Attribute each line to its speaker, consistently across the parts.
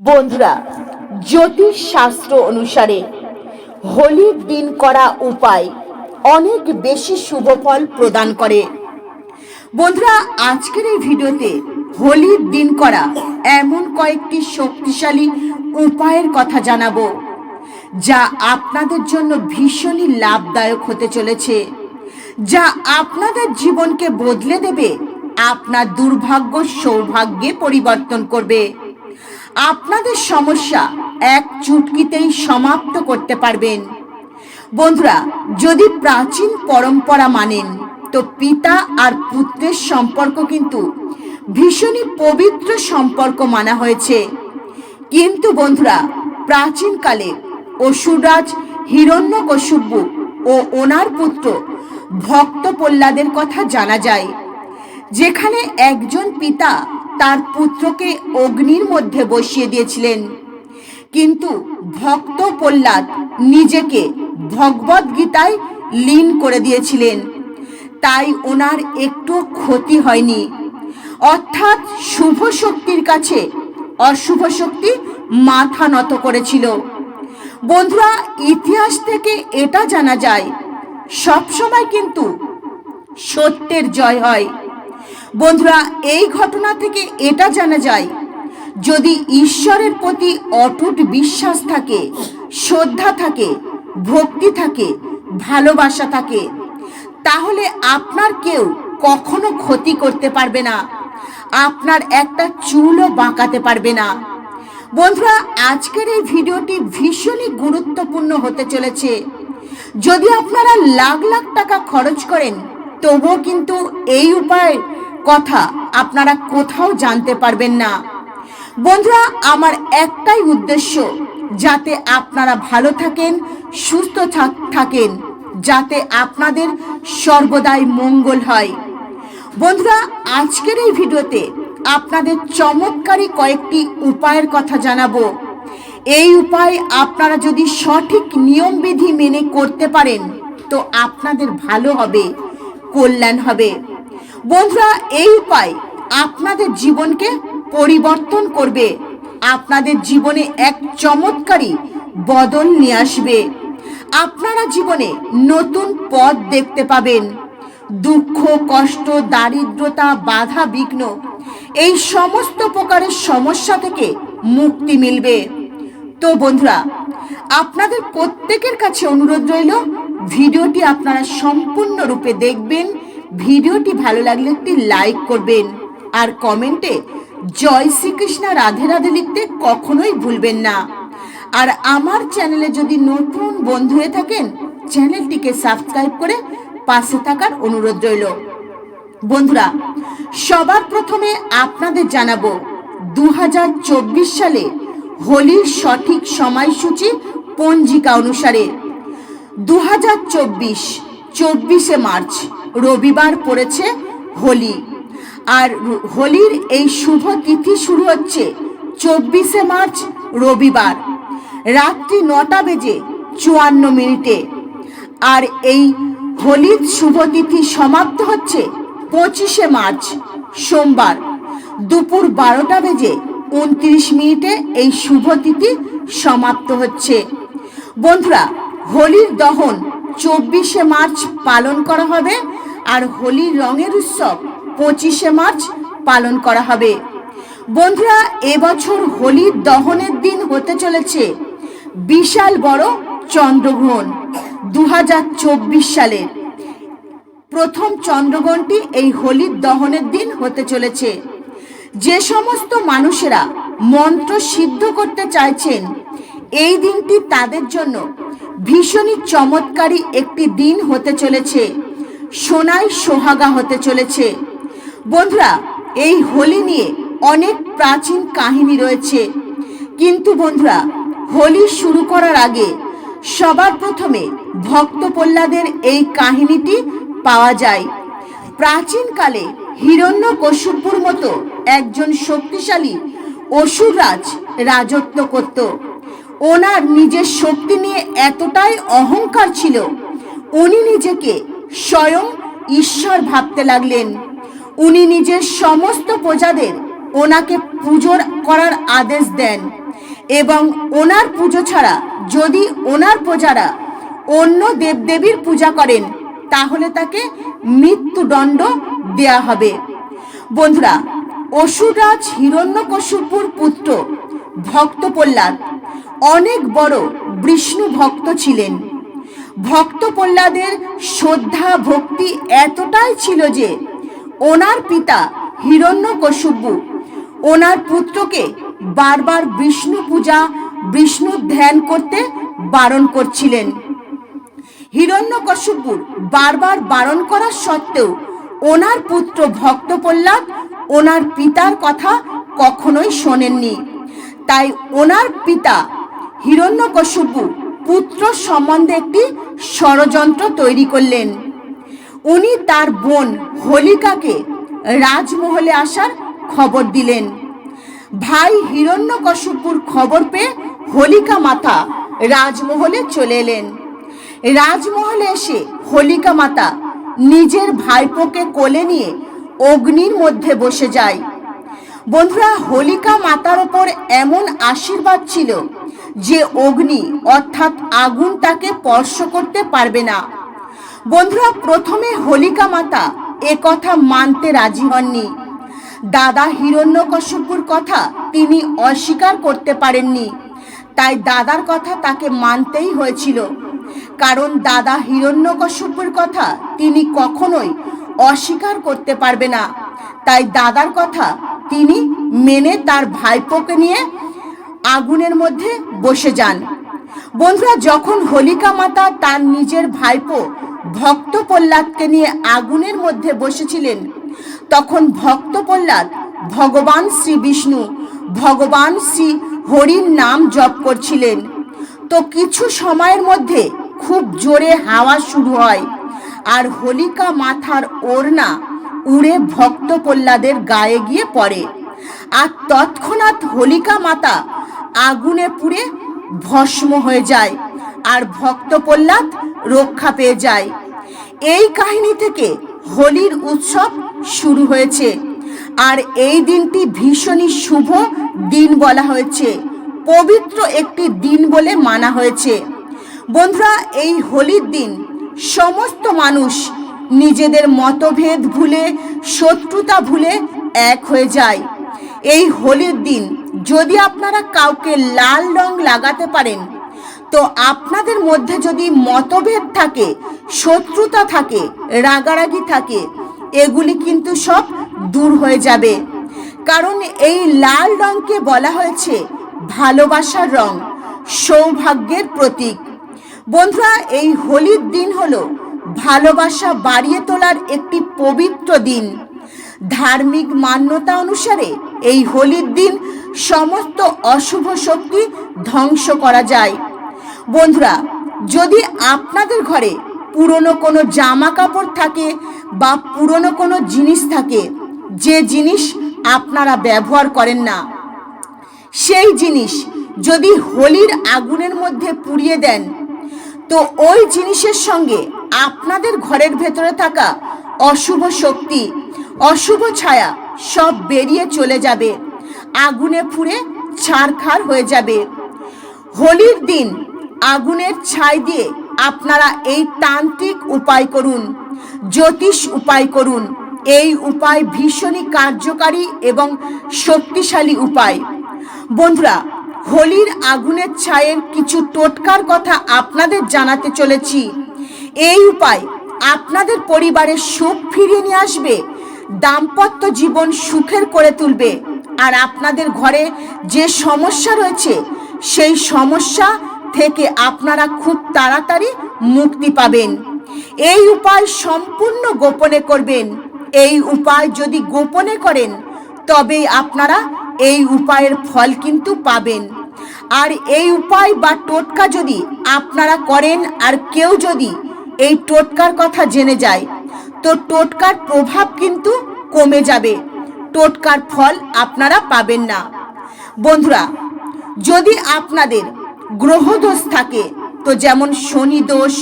Speaker 1: বন্ধুরা, জ্যোতিষ শাস্ত্র অনুসারে হোলির দিন করা উপায় অনেক বেশি শুভ ফল প্রদান করে। বন্ধুরা, আজকের এই ভিডিওতে হোলির দিন করা এমন কয়েকটি শক্তিশালী উপায়ের কথা জানাব, যা আপনাদের জন্য ভীষণই লাভদায়ক হতে চলেছে, যা আপনাদের জীবনকে বদলে দেবে, আপনার দুর্ভাগ্য সৌভাগ্যে পরিবর্তন করবে। আপনাদের সমস্যা এক চুটকিতেই সমাপ্ত করতে পারবেন। বন্ধুরা, যদি প্রাচীন পরম্পরা মানেন, তো পিতা আর পুত্রের সম্পর্ক কিন্তু ভীষণই পবিত্র সম্পর্ক মানা হয়েছে। কিন্তু বন্ধুরা, প্রাচীনকালে অসুররাজ হিরণ্যকশুব্বু ও ওনার পুত্র ভক্ত প্রহ্লাদের কথা জানা যায়, যেখানে একজন পিতা তার পুত্রকে অগ্নির মধ্যে বসিয়ে দিয়েছিলেন। কিন্তু ভক্ত প্রহ্লাদ নিজেকে ভগবদ গীতায় লীন করে দিয়েছিলেন। তাই ওনার একটু ক্ষতি হয়নি। অর্থাৎ শুভ শক্তির কাছে অশুভ শক্তি মাথা নত করেছিল। বন্ধুরা, ইতিহাস থেকে এটা জানা যায়, সবসময় কিন্তু সত্যের জয় হয়। বন্ধুরা, এই ঘটনা থেকে এটা জানা যায়, যদি ঈশ্বরের প্রতি অটুট বিশ্বাস থাকে, শ্রদ্ধা থাকে, ভক্তি থাকে, ভালোবাসা থাকে, তাহলে আপনার কেউ কখনো ক্ষতি করতে পারবে না। আপনার একটা চুলও বাঁকাতে পারবে না। বন্ধুরা, আজকের এই ভিডিওটি ভীষণই গুরুত্বপূর্ণ হতে চলেছে। যদি আপনারা লাখ লাখ টাকা খরচ করেন, তবুও কিন্তু এই উপায় কথা আপনারা কোথাও জানতে পারবেন না। বন্ধুরা, আমার একটাই উদ্দেশ্য যাতে আপনারা ভালো থাকেন, সুস্থ থাক- থাকেন, যাতে আপনাদের সর্বদাই মঙ্গল হয়। বন্ধুরা, আজকের এই ভিডিওতে আপনাদের চমৎকারী কয়েকটি উপায়ের কথা জানাব। এই উপায় আপনারা যদি সঠিক নিয়মবিধি মেনে করতে পারেন, তো আপনাদের ভালো হবে, কল্যাণ হবে। বন্ধুরা, এই উপায় আপনাদের জীবনকে পরিবর্তন করবে। আপনাদের জীবনে এক চমৎকারী বদল নিয়ে আসবে। আপনারা জীবনে নতুন পথ দেখতে পাবেন। দুঃখ, কষ্ট, দারিদ্রতা, বাধা, বিঘ্ন, এই সমস্ত প্রকারের সমস্যা থেকে মুক্তি মিলবে। তো বন্ধুরা, আপনাদের প্রত্যেকের কাছে অনুরোধ রইল, ভিডিওটি আপনারা সম্পূর্ণরূপে দেখবেন ভিডিওটি ভালো লাগলে একটি লাইক করবেন। আর কমেন্টে জয় শ্রীকৃষ্ণ রাধে রাধে লিখতে কখনোই ভুলবেন না। আর আমার চ্যানেলে যদি নতুন বন্ধু হয়ে থাকেন চ্যানেলটিকে সাবস্ক্রাইব করে পাশে থাকার অনুরোধ রইল। বন্ধুরা, সবার প্রথমে আপনাদের জানাব দু হাজার চব্বিশ সালে হোলির সঠিক সময়সূচি পঞ্জিকা অনুসারে। দু হাজার চব্বিশ, চব্বিশে মার্চ। রবিবার পড়েছে হোলি। আর হোলির এই শুভ তিথি শুরু হচ্ছে চব্বিশে মার্চ রবিবার, রাত্রি নটা বেজে চুয়ান্ন মিনিটে। আর এই হোলির শুভ তিথি সমাপ্ত হচ্ছে পঁচিশে মার্চ, সোমবার, দুপুর বারোটা বেজে উনত্রিশ মিনিটে এই শুভ তিথি সমাপ্ত হচ্ছে। বন্ধুরা, হোলির দহন চব্বিশে মার্চ পালন করা হবে আর হোলির রঙের উৎসব পঁচিশে মার্চ পালন করা হবে। বন্ধুরা, এবছর হোলির দহনের দিন হতে চলেছে। বিশাল বড় চন্দ্রগ্রহণ দু সালের প্রথম চন্দ্রগ্রহণটি এই হোলির দহনের দিন হতে চলেছে। যে সমস্ত মানুষেরা মন্ত্র সিদ্ধ করতে চাইছেন, এই দিনটি তাদের জন্য ভীষণই চমৎকারী একটি দিন হতে চলেছে। সোনায় সোহাগা হতে চলেছে। বন্ধুরা, এই হোলি নিয়ে অনেক প্রাচীন কাহিনী রয়েছে। কিন্তু বন্ধুরা, হোলি শুরু করার আগে সবার প্রথমে ভক্ত প্রহ্লাদের এই কাহিনীটি পাওয়া যায়। প্রাচীনকালে হিরণ্যকশুপুর মতো একজন শক্তিশালী অসুররাজ রাজত্ব করত। ওনার নিজের শক্তি নিয়ে এতটাই অহংকার ছিল, উনি নিজেকে স্বয়ং ঈশ্বর ভাবতে লাগলেন। উনি নিজের সমস্ত প্রজাদের ওনাকে পুজোর করার আদেশ দেন এবং ওনার পুজো ছাড়া যদি ওনার প্রজারা অন্য দেবদেবীর পূজা করেন, তাহলে তাকে মৃত্যুদণ্ড দেয়া হবে। বন্ধুরা, অসুররাজ হিরণ্যকশুপুর পুত্র ভক্ত প্রহ্লাদ অনেক বড় বিষ্ণু ভক্ত ছিলেন। ভক্ত প্রহ্লাদের শ্রদ্ধা, ভক্তি এতটাই ছিল যে ওনার পিতা হিরণ্য হিরণ্যকশুপু ওনার পুত্রকে বারবার বিষ্ণু পূজা, বিষ্ণু ধ্যান করতে বারণ করছিলেন। হিরণ্যকশুপুর বারবার বারণ করা সত্ত্বেও ওনার পুত্র ভক্ত প্রহ্লাদ ওনার পিতার কথা কখনোই শোনেননি। তাই ওনার পিতা হিরণ্যকশুপু পুত্র সম্বন্ধে একটি ষড়যন্ত্র তৈরি করলেন। উনি তার বোন হোলিকাকে রাজমহলে আসার খবর দিলেন। ভাই হিরণ্যকশুপুর খবর পেয়ে হোলিকা মাতা রাজমহলে চলে এলেন। রাজমহলে এসে হোলিকা মাতা নিজের ভাইপোকে কোলে নিয়ে অগ্নির মধ্যে বসে যায়। বন্ধুরা, হোলিকা মাতার ওপর এমন আশীর্বাদ ছিল যে অগ্নি অর্থাৎ আগুন তাকে স্পর্শ করতে পারবে না। বন্ধুরা, প্রথমে হোলিকা মাতা এ কথা মানতে রাজি হননি। দাদা হিরণ্যকশ্যপুর কথা তিনি অস্বীকার করতে পারেননি। তাই দাদার কথা তাকে মানতেই হয়েছিল। কারণ দাদা হিরণ্যকশ্যপুর কথা তিনি কখনোই অস্বীকার করতে পারবে না। তাই দাদার কথা তিনি মেনে তার ভাইপোকে নিয়ে আগুনের মধ্যে বসে যান। বন্ধুরা, যখন হোলিকা মাতা তার নিজের ভাইপো ভক্ত প্রহ্লাদকে নিয়ে আগুনের মধ্যে বসেছিলেন, তখন ভক্ত প্রহ্লাদ ভগবান শ্রী বিষ্ণু, ভগবান শ্রী হরির নাম জপ করছিলেন। তো কিছু সময়ের মধ্যে খুব জোরে হাওয়া শুরু হয় আর হোলিকা মাথার ওড়না উড়ে ভক্ত প্রহ্লাদের গায়ে গিয়ে পড়ে। আর তৎক্ষণাৎ হোলিকা মাতা আগুনে পুড়ে ভস্ম হয়ে যায় আর ভক্ত প্রহ্লাদ রক্ষা পেয়ে যায়। এই কাহিনী থেকে হোলির উৎসব শুরু হয়েছে আর এই দিনটি ভীষণই শুভ দিন বলা হয়েছে। পবিত্র একটি দিন বলে মানা হয়েছে। বন্ধুরা, এই হোলির দিন সমস্ত মানুষ নিজেদের মতভেদ ভুলে, শত্রুতা ভুলে এক হয়ে যায়। এই হোলির দিন যদি আপনারা কাউকে লাল রং লাগাতে পারেন, তো আপনাদের মধ্যে যদি মতভেদ থাকে, শত্রুতা থাকে, রাগারাগি থাকে, এগুলি কিন্তু সব দূর হয়ে যাবে। কারণ এই লাল রংকে বলা হয়েছে ভালোবাসার রং, সৌভাগ্যের প্রতীক। বন্ধুরা, এই হোলির দিন হলো ভালোবাসা বাড়িয়ে তোলার একটি পবিত্র দিন। ধার্মিক মান্যতা অনুসারে এই হোলির দিন সমস্ত অশুভ শক্তি ধ্বংস করা যায়। বন্ধুরা, যদি আপনাদের ঘরে পুরনো কোনো জামা কাপড় থাকে বা পুরনো কোনো জিনিস থাকে, যে জিনিস আপনারা ব্যবহার করেন না, সেই জিনিস যদি হোলির আগুনের মধ্যে পুড়িয়ে দেন, তো ওই জিনিসের সঙ্গে আপনাদের ঘরের ভেতরে থাকা অশুভ শক্তি অশুভ ছায়া সব বেরিয়ে চলে যাবে। আগুনে পুড়ে ছারখার হয়ে যাবে। হোলির দিন আগুনের ছাই দিয়ে আপনারা এই তান্ত্রিক উপায় করুন, জ্যোতিষ উপায় করুন। এই উপায় ভীষণই কার্যকারী এবং শক্তিশালী উপায়। বন্ধুরা, হোলির আগুনের ছায়ের কিছু টোটকার কথা আপনাদের জানাতে চলেছি। এই উপায় আপনাদের পরিবারের সুখ ফিরিয়ে নিয়ে আসবে দাম্পত্য জীবন সুখের করে তুলবে। আর আপনাদের ঘরে যে সমস্যা রয়েছে, সেই সমস্যা থেকে আপনারা খুব তাড়াতাড়ি মুক্তি পাবেন। এই উপায় সম্পূর্ণ গোপনে করবেন। এই উপায় যদি গোপনে করেন, তবেই আপনারা এই উপায়ের ফল কিন্তু পাবেন। আর এই উপায় বা টোটকা যদি আপনারা করেন আর কেউ যদি এই টোটকার কথা জেনে যায় তো টোটকার প্রভাব কিন্তু কমে যাবে। টোটকার ফল আপনারা পাবেন না। বন্ধুরা, যদি আপনাদের গ্রহদোষ থাকে, তো যেমন শনি দোষ,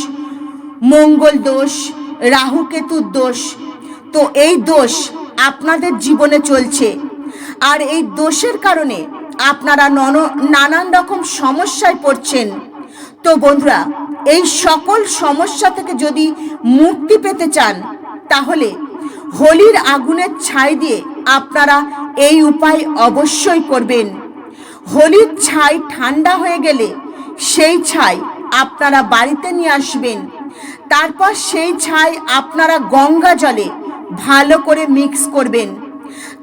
Speaker 1: মঙ্গল দোষ রাহুকেতুর দোষ, তো এই দোষ আপনাদের জীবনে চলছে। আর এই দোষের কারণে আপনারা নন, নানান রকম সমস্যায় পড়ছেন। তো বন্ধুরা, এই সকল সমস্যা থেকে যদি মুক্তি পেতে চান তাহলে হোলির আগুনের ছাই দিয়ে আপনারা এই উপায় অবশ্যই করবেন। হোলির ছাই ঠান্ডা হয়ে গেলে সেই ছাই আপনারা বাড়িতে নিয়ে আসবেন। তারপর সেই ছাই আপনারা গঙ্গা জলে ভালো করে মিক্স করবেন।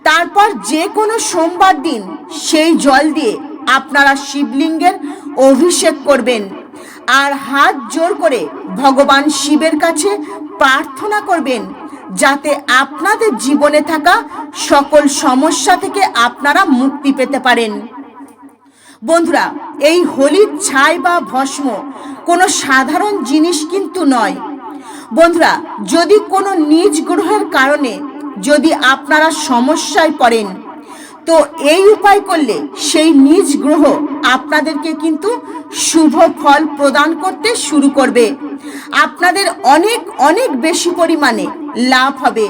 Speaker 1: তারপর যে কোনো সোমবার দিন সেই জল দিয়ে আপনারা শিবলিঙ্গের অভিষেক করবেন। আর হাত জোর করে ভগবান শিবের কাছে প্রার্থনা করবেন যাতে আপনাদের জীবনে থাকা সকল সমস্যা থেকে আপনারা মুক্তি পেতে পারেন। বন্ধুরা, এই হোলির ছাই বা ভস্ম কোনো সাধারণ জিনিস কিন্তু নয়। বন্ধুরা, যদি কোনো নিজ গ্রহের কারণে যদি আপনারা সমস্যায় পড়েন, তো এই উপায় করলে সেই নিজ গ্রহ আপনাদেরকে কিন্তু শুভ ফল প্রদান করতে শুরু করবে। আপনাদের অনেক অনেক বেশি পরিমাণে লাভ হবে।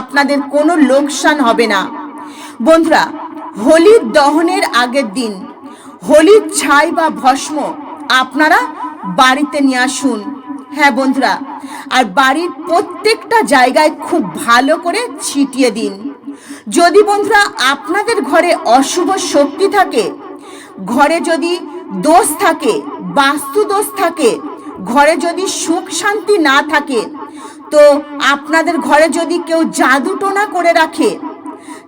Speaker 1: আপনাদের কোনো লোকসান হবে না। বন্ধুরা, হোলির দহনের আগের দিন, হোলির ছাই বা ভস্ম আপনারা বাড়িতে নিয়ে আসুন। হ্যাঁ বন্ধুরা, আর বাড়ির প্রত্যেকটা জায়গায় খুব ভালো করে ছিটিয়ে দিন। যদি বন্ধুরা আপনাদের ঘরে অশুভ শক্তি থাকে, ঘরে যদি দোষ থাকে বাস্তু দোষ থাকে ঘরে যদি সুখ শান্তি না থাকে, তো আপনাদের ঘরে যদি কেউ জাদু টোনা করে রাখে,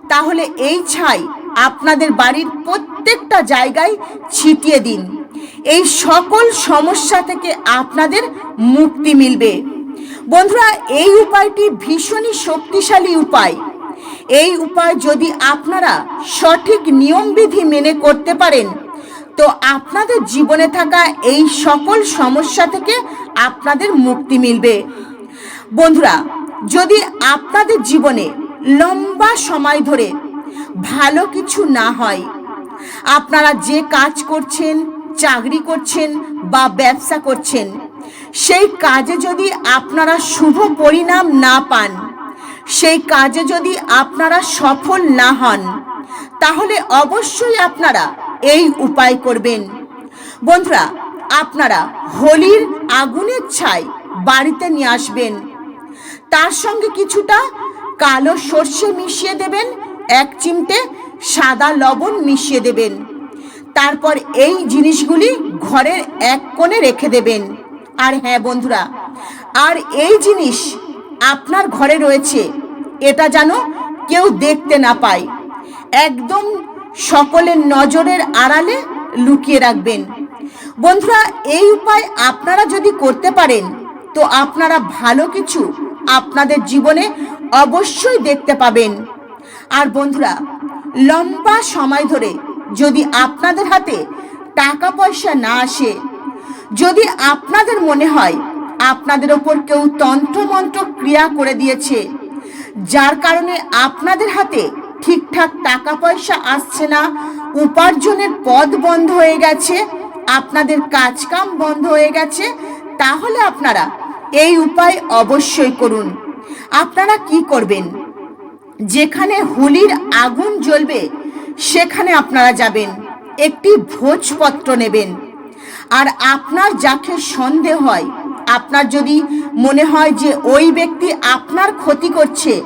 Speaker 1: তাহলে এই ছাই আপনাদের বাড়ির প্রত্যেকটা জায়গায় ছিটিয়ে দিন। এই সকল সমস্যা থেকে আপনাদের মুক্তি মিলবে। বন্ধুরা, এই উপায়টি ভীষণই শক্তিশালী উপায়। এই উপায় যদি আপনারা সঠিক নিয়মবিধি মেনে করতে পারেন তো আপনাদের জীবনে থাকা এই সকল সমস্যা থেকে আপনাদের মুক্তি মিলবে। বন্ধুরা, যদি আপনাদের জীবনে লম্বা সময় ধরে ভালো কিছু না হয়, আপনারা যে কাজ করছেন, চাকরি করছেন বা ব্যবসা করছেন, সেই কাজে যদি আপনারা শুভ পরিণাম না পান, সেই কাজে যদি আপনারা সফল না হন, তাহলে অবশ্যই আপনারা এই উপায় করবেন। বন্ধুরা, আপনারা হোলির আগুনের ছাই বাড়িতে নিয়ে আসবেন। তার সঙ্গে কিছুটা কালো সর্ষে মিশিয়ে দেবেন, এক চিমটে সাদা লবণ মিশিয়ে দেবেন। তারপর এই জিনিসগুলি ঘরের এক কোণে রেখে দেবেন। আর হ্যাঁ বন্ধুরা, আর এই জিনিস আপনার ঘরে রয়েছে, এটা যেন কেউ দেখতে না পায়। একদম সকলের নজরের আড়ালে লুকিয়ে রাখবেন। বন্ধুরা, এই উপায় আপনারা যদি করতে পারেন, তো আপনারা ভালো কিছু আপনাদের জীবনে অবশ্যই দেখতে পাবেন। আর বন্ধুরা, লম্বা সময় ধরে যদি আপনাদের হাতে টাকা পয়সা না আসে, যদি আপনাদের মনে হয় আপনাদের ওপর কেউ তন্ত্রমন্ত্র ক্রিয়া করে দিয়েছে, যার কারণে আপনাদের হাতে ঠিকঠাক টাকা পয়সা আসছে না। উপার্জনের পথ বন্ধ হয়ে গেছে। আপনাদের কাজকাম বন্ধ হয়ে গেছে। তাহলে আপনারা এই উপায় অবশ্যই করুন। আপনারা কি করবেন? যেখানে হোলির আগুন জ্বলবে, সেখানে আপনারা যাবেন। একটি ভোজপত্র নেবেন। আর আপনার যাকে সন্দেহ হয়, আপনার যদি মনে হয় যে ওই ব্যক্তি আপনার ক্ষতি করছে,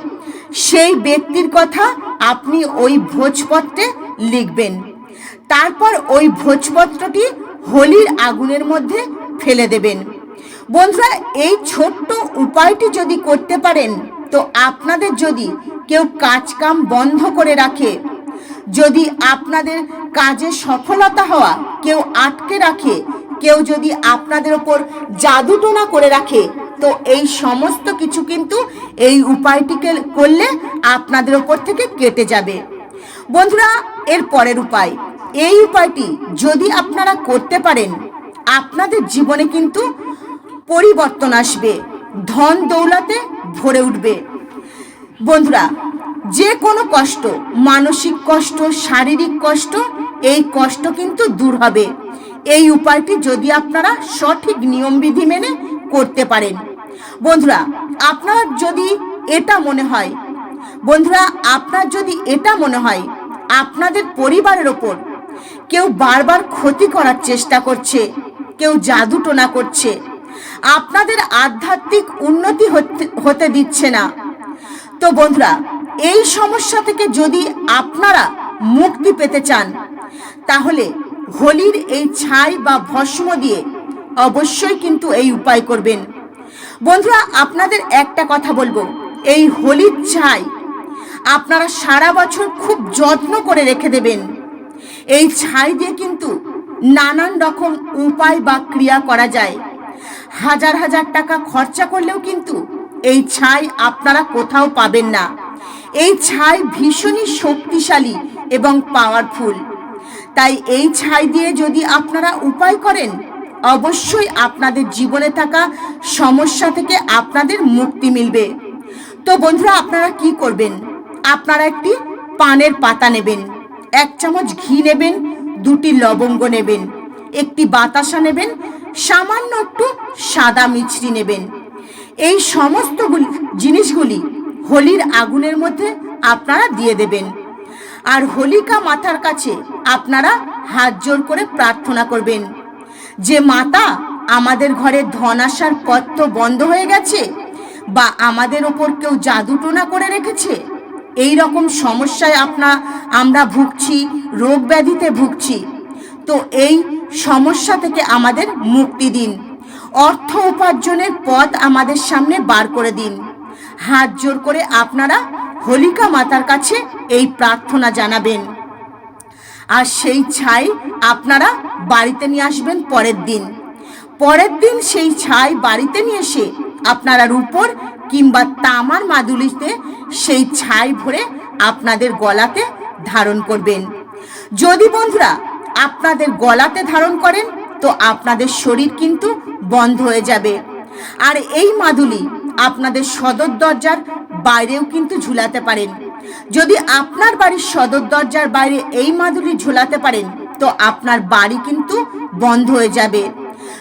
Speaker 1: সেই ব্যক্তির কথা আপনি ওই ভোজপত্রে লিখবেন। তারপর ওই ভোজপত্রটি হোলির আগুনের মধ্যে ফেলে দেবেন। বন্ধুরা, এই ছোট্ট উপায়টি যদি করতে পারেন, তো আপনাদের যদি কেউ কাজকাম বন্ধ করে রাখে, যদি আপনাদের কাজে সফলতা হওয়া কেউ আটকে রাখে, কেউ যদি আপনাদের ওপর জাদুটোনা করে রাখে তো এই সমস্ত কিছু কিন্তু এই উপায়টিকে করলে আপনাদের ওপর থেকে কেটে যাবে। বন্ধুরা, এর পরের উপায়। এই উপায়টি যদি আপনারা করতে পারেন, আপনাদের জীবনে কিন্তু পরিবর্তন আসবে, ধন দৌলাতে ভরে উঠবে। বন্ধুরা, যে কোনো কষ্ট, মানসিক কষ্ট, শারীরিক কষ্ট, এই কষ্ট কিন্তু দূর হবে। এই উপায়টি যদি আপনারা সঠিক নিয়মবিধি মেনে করতে পারেন বন্ধুরা, আপনার যদি এটা মনে হয়, বন্ধুরা, আপনার যদি এটা মনে হয়, আপনাদের পরিবারের ওপর কেউ বারবার ক্ষতি করার চেষ্টা করছে, কেউ জাদু টোনা করছে, আপনাদের আধ্যাত্মিক উন্নতি হতে- দিচ্ছে না। তো বন্ধুরা, এই সমস্যা থেকে যদি আপনারা মুক্তি পেতে চান, তাহলে হোলির এই ছাই বা ভস্ম দিয়ে অবশ্যই কিন্তু এই উপায় করবেন। বন্ধুরা, আপনাদের একটা কথা বলব। এই হোলির ছাই আপনারা সারা বছর খুব যত্ন করে রেখে দেবেন। এই ছাই দিয়ে কিন্তু নানান রকম উপায় বা ক্রিয়া করা যায়। হাজার হাজার টাকা খরচা করলেও কিন্তু এই ছাই আপনারা কোথাও পাবেন না। এই ছাই ভীষণই শক্তিশালী এবং পাওয়ারফুল তাই এই ছাই দিয়ে যদি আপনারা উপায় করেন অবশ্যই আপনাদের জীবনে থাকা সমস্যা থেকে আপনাদের মুক্তি মিলবে। তো বন্ধুরা, আপনারা কি করবেন? আপনারা একটি পানের পাতা নেবেন, এক চামচ ঘি নেবেন, দুটি লবঙ্গ নেবেন, একটি বাতাসা নেবেন, সামান্য একটু সাদা মিছরি নেবেন। এই সমস্ত গুলি- জিনিসগুলি হোলির আগুনের মধ্যে আপনারা দিয়ে দেবেন। আর হোলিকা মাথার কাছে আপনারা হাত জোর করে প্রার্থনা করবেন। যে মাতা আমাদের ঘরে ধন আসার পথ তো বন্ধ হয়ে গেছে, বা আমাদের ওপর কেউ জাদুটোনা করে রেখেছে, এই রকম সমস্যায় আপনা, আমরা ভুগছি, রোগ ব্যাধিতে ভুগছি। তো এই সমস্যা থেকে আমাদের মুক্তি দিন। অর্থ উপার্জনের পথ আমাদের সামনে বার করে দিন। হাত জোর করে আপনারা হোলিকা মাতার কাছে এই প্রার্থনা জানাবেন। আর সেই ছাই আপনারা বাড়িতে নিয়ে আসবেন পরের দিন। পরের দিন সেই ছাই বাড়িতে নিয়ে এসে আপনারা রূপর কিংবা তামার মাদুলিতে সেই ছাই ভরে আপনাদের গলাতে ধারণ করবেন। যদি বন্ধুরা আপনাদের গলাতে ধারণ করেন, তো আপনাদের শরীর কিন্তু বন্ধ হয়ে যাবে। আর এই মাদুলি আপনাদের সদর দরজার বাইরেও কিন্তু ঝুলাতে পারেন। যদি আপনার বাড়ির সদর দরজার বাইরে এই মাদুলি ঝোলাতে পারেন, তো আপনার বাড়ি কিন্তু বন্ধ হয়ে যাবে।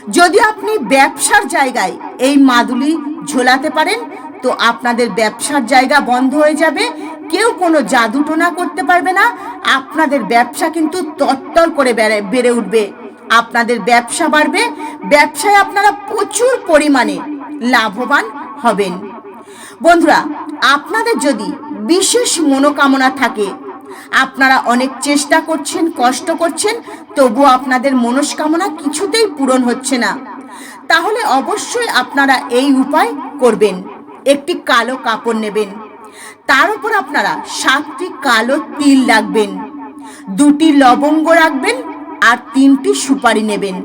Speaker 1: যদি আপনি ব্যবসার জায়গায় এই মাদুলি ঝোলাতে পারেন, তো আপনাদের ব্যবসার জায়গা বন্ধ হয়ে যাবে। কেউ কোনো জাদুটোনা করতে পারবে না। আপনাদের ব্যবসা কিন্তু তত্তর করে বেড়ে উঠবে। আপনাদের ব্যবসা বাড়বে। ব্যবসায় আপনারা প্রচুর পরিমাণে লাভবান হবেন। বন্ধুরা আপনাদের যদি বিশেষ মনোকামনা থাকে, আপনারা অনেক চেষ্টা করছেন, কষ্ট করছেন তবু আপনাদের মনস্কামনা কিছুতেই পূরণ হচ্ছে না। তাহলে অবশ্যই আপনারা এই উপায় করবেন। একটি কালো কাপড় নেবেন। তার উপর আপনারা সাতটি কালো তিল রাখবেন। দুটি লবঙ্গ রাখবেন আর তিনটি সুপারি নেবেন।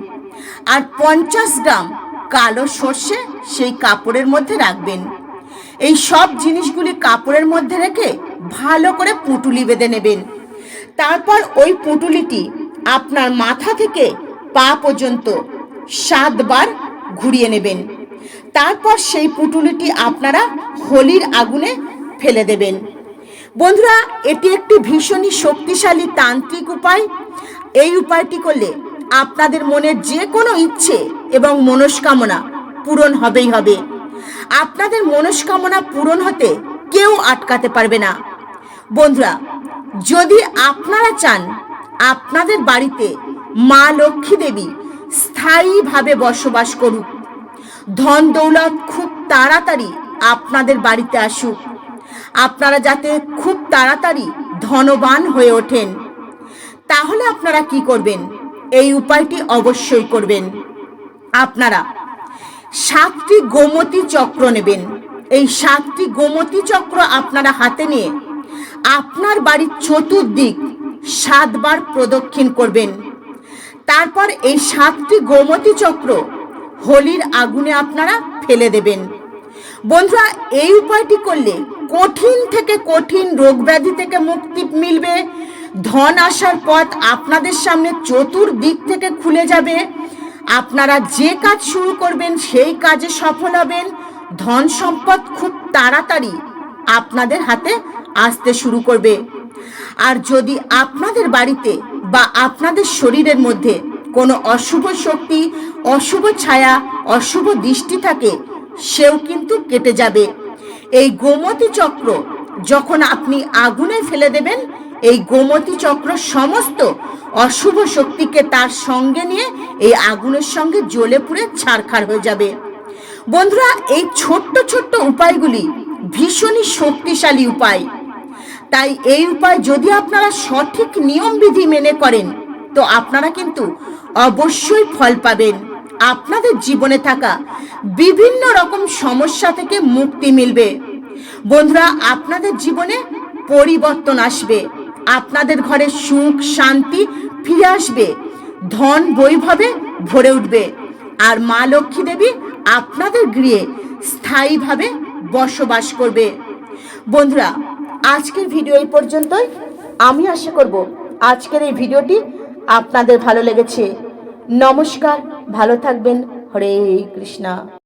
Speaker 1: আর পঞ্চাশ গ্রাম কালো সর্ষে সেই কাপড়ের মধ্যে রাখবেন। এই সব জিনিসগুলি কাপড়ের মধ্যে রেখে ভালো করে পুঁটুলি বেঁধে নেবেন। তারপর ওই পুঁটুলিটি আপনার মাথা থেকে পা পর্যন্ত সাতবার ঘুরিয়ে নেবেন। তারপর সেই পুঁটুলিটি আপনারা হোলির আগুনে ফেলে দেবেন। বন্ধুরা, এটি একটি ভীষণই শক্তিশালী তান্ত্রিক উপায়। এই উপায়টি করলে আপনাদের মনের যে কোনো ইচ্ছে এবং মনস্কামনা পূরণ হবেই হবে। আপনাদের মনস্কামনা পূরণ হতে কেউ আটকাতে পারবে না। বন্ধুরা, যদি আপনারা চান আপনাদের বাড়িতে মা লক্ষ্মী দেবী স্থায়ীভাবে বসবাস করুক ধন দৌলত খুব তাড়াতাড়ি আপনাদের বাড়িতে আসুক। আপনারা যাতে খুব তাড়াতাড়ি ধনবান হয়ে ওঠেন। তাহলে আপনারা কি করবেন? এই উপায়টি অবশ্যই করবেন। আপনারা সাতটি গোমতী চক্র নেবেন। এই সাতটি গোমতী চক্র আপনারা হাতে নিয়ে আপনার বাড়ির চতুর্দিক সাতবার প্রদক্ষিণ করবেন। তারপর এই সাতটি গোমতী চক্র হোলির আগুনে আপনারা ফেলে দেবেন। বন্ধুরা, এই উপায়টি করলে কঠিন থেকে কঠিন রোগ ব্যাধি থেকে মুক্তি মিলবে। ধন আসার পথ আপনাদের সামনে চতুর্দিক থেকে খুলে যাবে। আপনারা যে কাজ শুরু করবেন, সেই কাজে সফল হবেন। ধন সম্পদ খুব তাড়াতাড়ি আপনাদের হাতে আসতে শুরু করবে। আর যদি আপনাদের বাড়িতে বা আপনাদের শরীরের মধ্যে কোনো অশুভ শক্তি, অশুভ ছায়া, অশুভ দৃষ্টি থাকে, সেও কিন্তু কেটে যাবে। এই গোমতী চক্র যখন আপনি আগুনে ফেলে দেবেন এই গোমতী চক্র সমস্ত অশুভ শক্তিকে তার সঙ্গে নিয়ে এই আগুনের সঙ্গে জ্বলে পুড়ে ছারখার হয়ে যাবে। বন্ধুরা, এই ছোট্ট ছোট্ট উপায়গুলি ভীষণই শক্তিশালী উপায়। তাই এই উপায় যদি আপনারা সঠিক নিয়মবিধি মেনে করেন, তো আপনারা কিন্তু অবশ্যই ফল পাবেন। আপনাদের জীবনে থাকা বিভিন্ন রকম সমস্যা থেকে মুক্তি মিলবে। বন্ধুরা, আপনাদের জীবনে পরিবর্তন আসবে। আপনাদের ঘরে সুখ, শান্তি ফিরে আসবে। ধন বৈভবে ভরে উঠবে। আর মা লক্ষ্মী দেবী আপনাদের গৃহে স্থায়ীভাবে বসবাস করবে। বন্ধুরা, আজকের ভিডিও এই পর্যন্তই। আমি আশা করব আজকের এই ভিডিওটি আপনাদের ভালো লেগেছে। নমস্কার, ভালো থাকবেন। হরে কৃষ্ণা।